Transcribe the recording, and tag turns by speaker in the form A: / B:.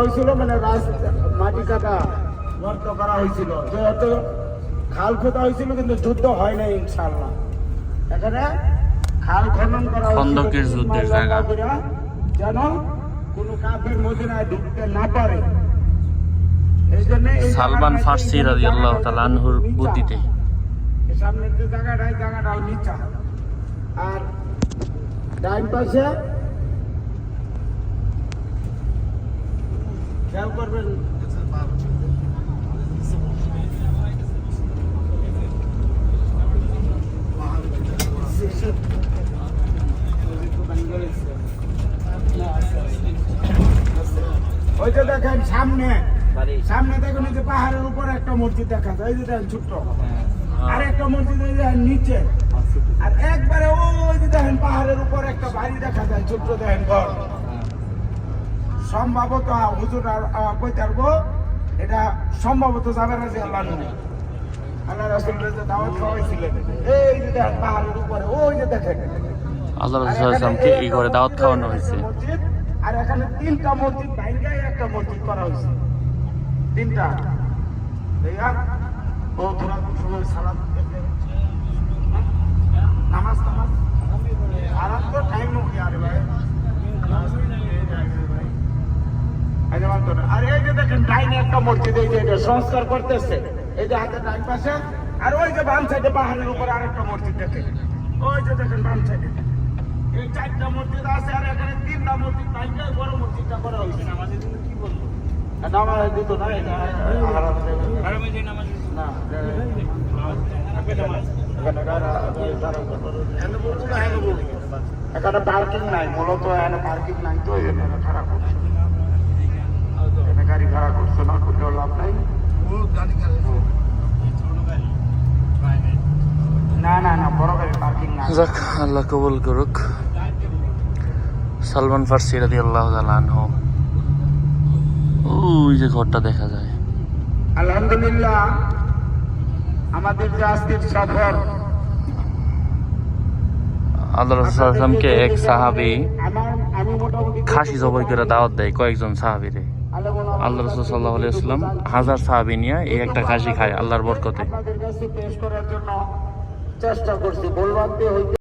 A: হয়েছিল মানে মাটি কাটা গর্ত করা হয়েছিল। যেহেতু খাল খোঁড়া হয়েছিল কিন্তু যুদ্ধ হয় নাই ইনশাল্লাহ এখানে খাল খনন করা
B: খন্দকের যুদ্ধের জায়গা।
A: যেন কোনো কাফের মদিনায় ঢুকতে না পারে।
B: সালমান ফার্সি রাজি আল্লাহ
A: জায়গাটা
B: তালা আনহুর
A: নিচা।
B: বুদ্ধিতে
A: সামনের যে জায়গাটা এই নিচা আর ডাইন পাশে খেয়াল করবেন। ওই যে দেখেন সামনে। সামনে দেখুন যে পাহাড়ের উপরে একটা মসজিদ দেখা যায়। এই যে দেখেন ছোট্ট। আর একটা মসজিদ এই যে নিচে। আর একবারে ওই যে দেখেন পাহাড়ের উপর একটা বাড়ি দেখা যায়। ছোট্ট দেখেন ঘর। সম্ভবত হুজুর আর কই পারব এটা সম্ভবত যাবে না যে আল্লাহ নবী। আল্লাহ রাসূলের যে দাওয়াত খাওয়াইছিলেন। এই যে দেখেন পাহাড়ের উপরে ওই যে দেখেন।
B: আল্লাহ রসুল আসলামকে এই ঘরে দাওয়াত খাওয়ানো হয়েছে।
A: আর এখানে তিনটা মসজিদ বাইরে একটা মসজিদ করা হয়েছে। তিনটা। ও তোরা সময় সালাদ দেখবে? হ্যাঁ? নামাজ নামাজ সালাদ তো টাইম হয়ে আরে ভাই আরে বাদ দাও না। আর এই যে দেখেন ডাইনে একটা মসজিদ এই যে এটা সংস্কার করতেছে। এই যে হাতে ডাইন পাশে আর ওই যে বাম সাইডে পাহাড়ের উপর আরেকটা মসজিদ দেখেন। ওই যে দেখেন বাম সাইডে। এই চারটা মসজিদ আছে আর এখানে তিনটা মসজিদ বাইরে বড় মসজিদটা করা হয়েছে। আমাদের কি বলব? নামাজ দিত না এটা না, এখানে কারা- এখানে বলব না, এখানে বলব। এখানে পার্কিং নাই মূলত এখানে পার্কিং নাই তো এই জন্য খারাপ করছে এখানে গাড়ি ভাড়া করছে না করলেও লাভ নাই না না না বড় গাড়ি পার্কিং নাই
B: যাক আল্লাহ কবুল করুক। সালমান ফার্সি রাজি আল্লাহ তালা আনহু। ওই যে ঘরটা দেখা যায়।
A: আলহামদুলিল্লাহ আমাদের যে আজকের সফর
B: আল্লাহ রসুল এক সাহাবি খাসি জবাই করে দাওয়াত দেয় কয়েকজন সাহাবিরে। আল্লাহ রসুল সাল্লাহ আলিয়াল্লাম হাজার সাহাবি নিয়ে এই একটা খাসি খায় আল্লাহর বরকতে।
A: চেষ্টা করছি বলবান্তে হইতে